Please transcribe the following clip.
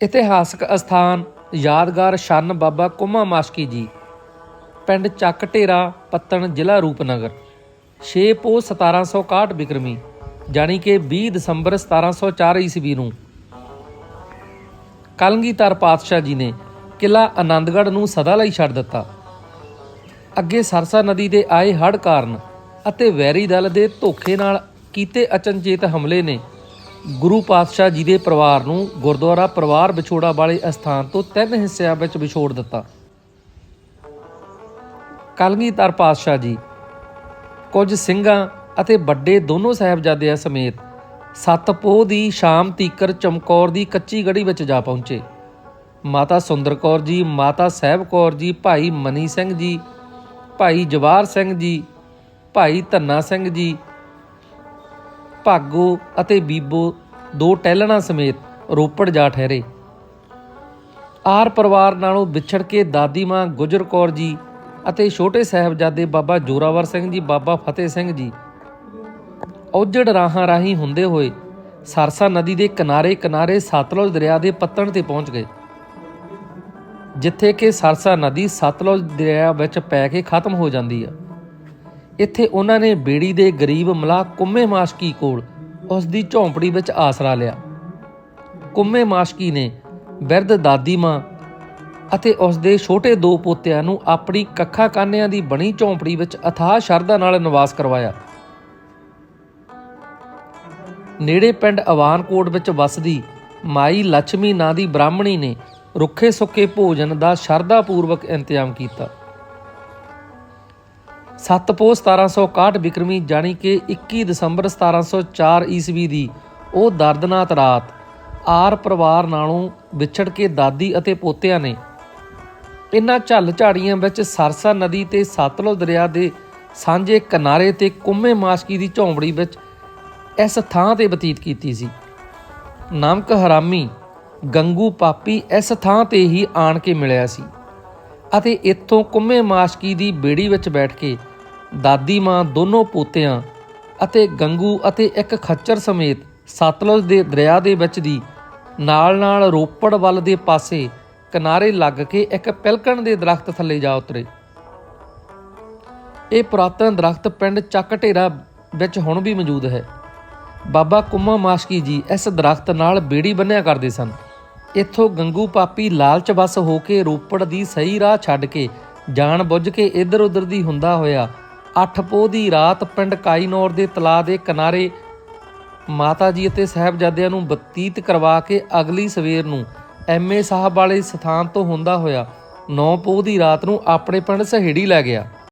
ਇਤਿਹਾਸਕ ਅਸਥਾਨ, ਯਾਦਗਾਰ ਛੰਨ ਬਾਬਾ ਕੁਮਾ ਮਾਸ਼ਕੀ ਜੀ, ਪਿੰਡ ਚੱਕ ਢੇਰਾ, ਪੱਤਣ ਜ਼ਿਲ੍ਹਾ ਰੂਪਨਗਰ। 6 ਪੋ 1761 ਬਿਕਰਮੀ, ਜਾਣੀ ਕਿ 20 ਦਸੰਬਰ 1704 ਈਸਵੀ ਨੂੰ। ਕਲਗੀਧਰ ਪਾਤਸ਼ਾਹ ਜੀ ਨੇ ਕਿਲਾ ਆਨੰਦਗੜ੍ਹ ਨੂੰ ਸਦਾ ਲਈ ਛੱਡ ਦਿੱਤਾ। ਅੱਗੇ ਸਰਸਾ ਨਦੀ ਦੇ ਆਏ ਹੜ੍ਹ ਕਾਰਨ ਅਤੇ ਵੈਰੀ ਦਲ ਦੇ ਧੋਖੇ ਨਾਲ ਕੀਤੇ ਅਚਨਚੇਤ ਹਮਲੇ ਨੇ ਗੁਰੂ ਪਾਤਸ਼ਾਹ ਜੀ ਦੇ ਪਰਿਵਾਰ ਨੂੰ ਗੁਰਦੁਆਰਾ ਪਰਿਵਾਰ ਵਿਛੋੜਾ ਵਾਲੇ ਅਸਥਾਨ ਤੋਂ ਤਿੰਨ ਹਿੱਸਿਆਂ ਵਿੱਚ ਵਿਛੋੜ ਦਿੱਤਾ। ਕਲਗੀਧਰ ਪਾਤਸ਼ਾਹ ਜੀ, ਕੁਝ ਸਿੰਘਾਂ ਅਤੇ ਵੱਡੇ ਦੋਨੋਂ ਸਾਹਿਬਜ਼ਾਦਿਆਂ ਸਮੇਤ ਸੱਤ ਪੋਹ ਦੀ ਸ਼ਾਮ ਤੀਕਰ ਚਮਕੌਰ ਦੀ ਕੱਚੀ ਗੜੀ ਵਿੱਚ ਜਾ ਪਹੁੰਚੇ। ਮਾਤਾ ਸੁੰਦਰ ਕੌਰ ਜੀ, ਮਾਤਾ ਸਾਹਿਬ ਕੌਰ ਜੀ, ਭਾਈ ਮਨੀ ਸਿੰਘ ਜੀ, ਭਾਈ ਜਵਾਰ ਸਿੰਘ ਜੀ, ਭਾਈ ਧੰਨਾ ਸਿੰਘ ਜੀ ਭਾਗੋ ਅਤੇ ਬੀਬੋ ਦੋ ਟਹਿਲਣਾ ਸਮੇਤ ਰੋਪੜ ਜਾ ਠਹਿਰੇ। ਆਰ ਪਰਿਵਾਰ ਨਾਲੋਂ ਵਿਛੜ ਕੇ ਦਾਦੀ ਮਾਂ ਗੁਜਰ ਕੌਰ ਜੀ ਅਤੇ ਛੋਟੇ ਸਾਹਿਬਜ਼ਾਦੇ ਬਾਬਾ ਜੋਰਾਵਰ ਸਿੰਘ ਜੀ, ਬਾਬਾ ਫਤਿਹ ਸਿੰਘ ਜੀ ਔਜੜ ਰਾਹਾਂ ਰਾਹੀਂ ਹੁੰਦੇ ਹੋਏ ਸਰਸਾ ਨਦੀ ਦੇ ਕਿਨਾਰੇ ਕਿਨਾਰੇ ਸਤਲੁਜ ਦਰਿਆ ਦੇ ਪੱਤਣ ਤੇ ਪਹੁੰਚ ਗਏ, ਜਿੱਥੇ ਕਿ ਸਰਸਾ ਨਦੀ ਸਤਲੁਜ ਦਰਿਆ ਵਿੱਚ ਪੈ ਕੇ ਖਤਮ ਹੋ ਜਾਂਦੀ ਆ। ਇੱਥੇ ਉਹਨਾਂ ਨੇ ਬੇੜੀ ਦੇ ਗਰੀਬ ਮਲਾਹ ਕੁੰਮੇ ਮਾਸ਼ਕੀ ਕੋਲ ਉਸ ਦੀ ਝੌਂਪੜੀ ਵਿੱਚ ਆਸਰਾ ਲਿਆ। ਕੁੰਮੇ ਮਾਸ਼ਕੀ ਨੇ ਬਿਰਧ ਦਾਦੀ ਮਾਂ ਅਤੇ ਉਸ ਦੇ ਛੋਟੇ ਦੋ ਪੋਤਿਆਂ ਨੂੰ ਆਪਣੀ ਕੱਖਾਂ ਕਾਨਿਆਂ ਦੀ ਬਣੀ ਝੌਂਪੜੀ ਵਿੱਚ ਅਥਾਹ ਸ਼ਰਧਾ ਨਾਲ ਨਿਵਾਸ ਕਰਵਾਇਆ। ਨੇੜੇ ਪਿੰਡ ਅਵਾਨਕੋਟ ਵਿੱਚ ਵਸਦੀ ਮਾਈ ਲక్ష్ਮੀ ਨਾਂ ਦੀ ਬ੍ਰਾਹਮਣੀ ਨੇ ਰੁੱਖੇ ਸੁੱਕੇ ਭੋਜਨ ਦਾ ਸ਼ਰਧਾ ਪੂਰਵਕ ਇੰਤਜ਼ਾਮ ਕੀਤਾ। ਸੱਤ ਪੋਹ 1761 ਬਿਕਰਮੀ ਜਾਣੀ ਕਿ 21 ਦਸੰਬਰ 1704 ਈਸਵੀ ਦੀ ਉਹ ਦਰਦਨਾਕ ਰਾਤ ਆਰ ਪਰਿਵਾਰ ਨਾਲੋਂ ਵਿਛੜ ਕੇ ਦਾਦੀ ਅਤੇ ਪੋਤਿਆਂ ਨੇ ਇਨ੍ਹਾਂ ਝੱਲ ਝਾੜੀਆਂ ਵਿੱਚ ਸਰਸਾ ਨਦੀ ਤੇ ਸਤਲੁਜ ਦਰਿਆ ਦੇ ਸਾਂਝੇ ਕਿਨਾਰੇ ਤੇ ਕੁੰਮੇ ਮਾਸ਼ਕੀ ਦੀ ਝੌਂਪੜੀ ਵਿੱਚ ਇਸ ਥਾਂ ਤੇ ਬਤੀਤ ਕੀਤੀ ਸੀ। ਨਾਮਕ ਹਰਾਮੀ ਗੰਗੂ ਪਾਪੀ ਇਸ ਥਾਂ ਤੇ ਹੀ ਆਣ ਕੇ ਮਿਲਿਆ ਸੀ ਅਤੇ ਇੱਥੋਂ ਕੁੰਮੇ ਮਾਸ਼ਕੀ ਦੀ ਬੇੜੀ ਵਿੱਚ ਬੈਠ ਕੇ ਦਾਦੀ, ਮਾਂ ਦੋਨੋਂ ਪੋਤਿਆਂ ਅਤੇ ਗੰਗੂ ਅਤੇ ਇੱਕ ਖੱਚਰ ਸਮੇਤ ਸਤਲੁਜ ਦੇ ਦਰਿਆ ਦੇ ਵਿੱਚ ਦੀ ਨਾਲ-ਨਾਲ ਰੋਪੜ ਵੱਲ ਦੇ ਪਾਸੇ ਕਿਨਾਰੇ ਲੱਗ ਕੇ ਇੱਕ ਪਿਲਕਣ ਦੇ ਦਰਖਤ ਥੱਲੇ ਜਾ ਉਤਰੇ। ਇਹ ਪੁਰਾਤਨ ਦਰਖਤ ਪਿੰਡ ਚੱਕ ਢੇਰਾ ਵਿੱਚ ਹੁਣ ਵੀ ਮੌਜੂਦ ਹੈ। ਬਾਬਾ ਕੁਮਾ ਮਾਸ਼ਕੀ ਜੀ ਇਸ ਦਰਖਤ ਨਾਲ ਬੇੜੀ ਬੰਨਿਆ ਕਰਦੇ ਸਨ। ਇੱਥੋਂ ਗੰਗੂ ਪਾਪੀ ਲਾਲਚ ਵਸ ਹੋ ਕੇ ਰੋਪੜ ਦੀ ਸਹੀ ਰਾਹ ਛੱਡ ਕੇ ਜਾਣ ਬੁੱਝ ਕੇ ਇੱਧਰ ਉੱਧਰ ਦੀ ਹੁੰਦਾ ਹੋਇਆ ਅੱਠ ਪੋਹ ਦੀ ਰਾਤ ਪਿੰਡ ਕਾਈਨੌਰ ਦੇ ਤਲਾ ਦੇ ਕਿਨਾਰੇ ਮਾਤਾ ਜੀ ਅਤੇ ਸਾਹਿਬਜ਼ਾਦਿਆਂ ਨੂੰ ਬਤੀਤ ਕਰਵਾ ਕੇ ਅਗਲੀ ਸਵੇਰ ਨੂੰ ਐਮਏ ਸਾਹਿਬ ਵਾਲੇ ਸਥਾਨ ਤੋਂ ਹੁੰਦਾ ਹੋਇਆ 9 ਪੋਹ ਦੀ ਰਾਤ ਨੂੰ ਆਪਣੇ ਪਿੰਡ ਸਹੇੜੀ ਲੈ ਗਿਆ।